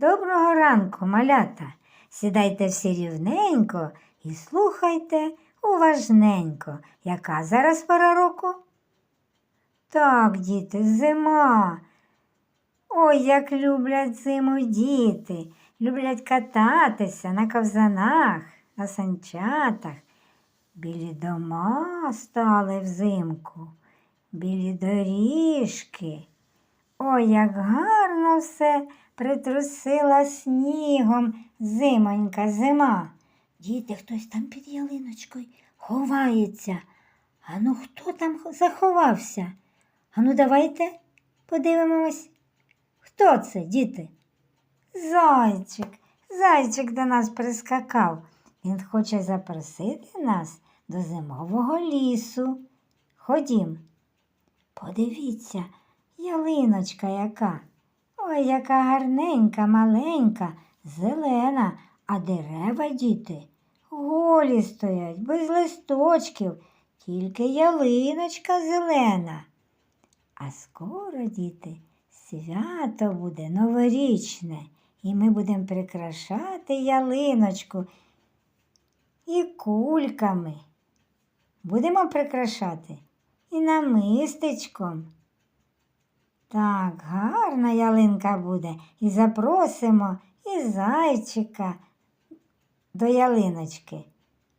Доброго ранку, малята. Сідайте всі рівненько і слухайте уважненько, яка зараз пора року. Так, діти, зима. Ой, як люблять зиму діти. Люблять кататися на ковзанах, на санчатах. Білі дома стали взимку, білі доріжки. Ой, як гарно все притрусила снігом зимонька зима. Діти, хтось там під ялиночкою ховається. Ану, хто там заховався? Ану, давайте подивимось. Хто це, діти? Зайчик, зайчик до нас прискакав. Він хоче запросити нас до зимового лісу. Ходім. Подивіться, ялиночка яка. Ой, яка гарненька, маленька, зелена, а дерева, діти, голі стоять, без листочків, тільки ялиночка зелена. А скоро, діти, свято буде новорічне, і ми будемо прикрашати ялиночку і кульками. Будемо прикрашати і намистечком. Так, гарна ялинка буде. І запросимо і зайчика до ялиночки,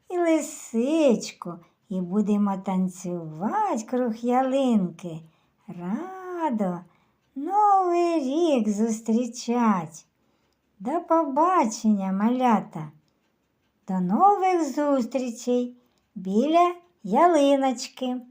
і лисичку, і будемо танцювати круг ялинки. Радо Новий рік зустрічать. До побачення, малята. До нових зустрічей біля ялиночки.